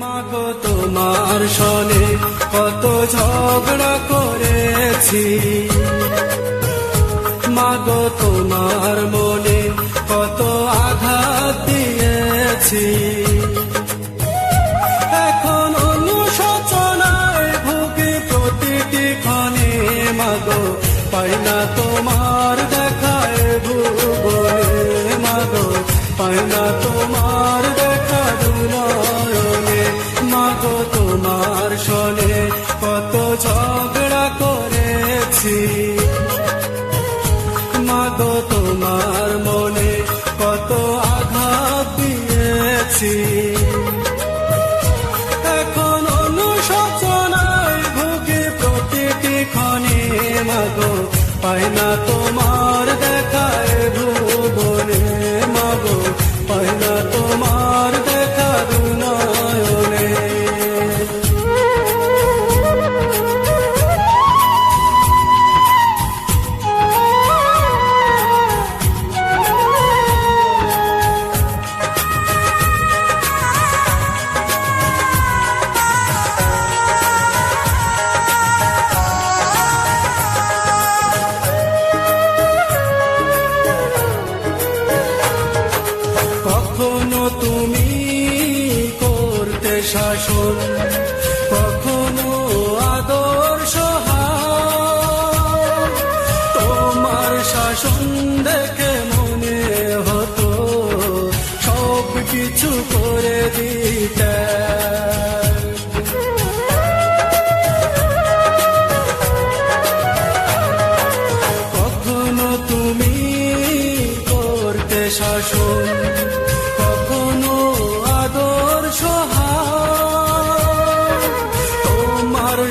মাগো তোমার সনে কত ঝগড়া করেছি। মাগো তোমার মনে কত আঘাত দিয়েছি। এখন অনুশোচনায় ভুগি প্রতিটি ক্ষণে, মাগো, পাই না তোমার দেখায় ভুবনে মাগো, পাই না তোমার শোনে কত ঝগড়া করেছি। মাগো, তোমার মনে কত আঘাত দিয়েছি। এখন অনুশোচনায় ভুগে প্রতিটি ক্ষণে মাগো, পাই না তোমার দেখায় তুমি করতে শাসন, কখনো আদর্শ তোমার শাসন দেখে মনে হতো সব কিছু করে দিতে। শাসন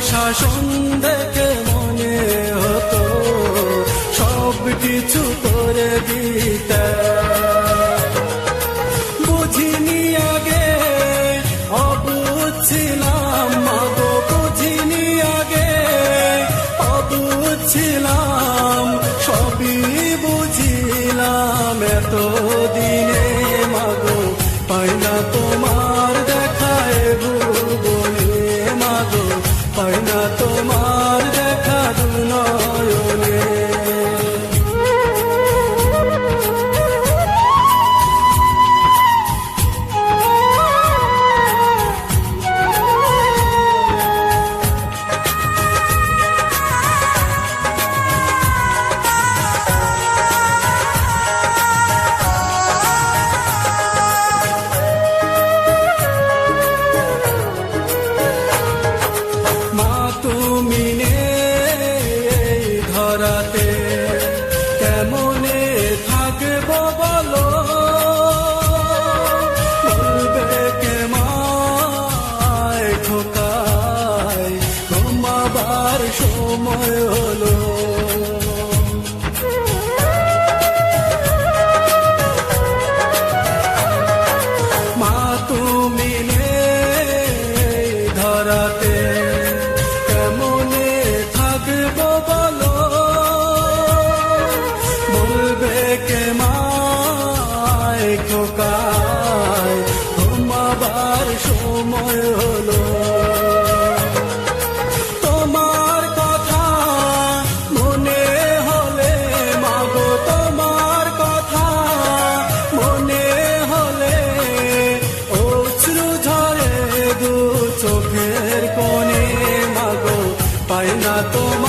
শাসন দেখে মনে হতো সব কিছু করে দিতে। বুঝিনি আগে অবুঝছিলাম মাগো, বুঝিনি আগে অবুঝছিলাম সবই বুঝিলাম এত পাই না তোমার। হলো। মা তুমি ধরাতে কেমনে থাকব বলো? বলবে কে মায় খোকায় ঘুমাবার সময় হলো। হয় না তোমার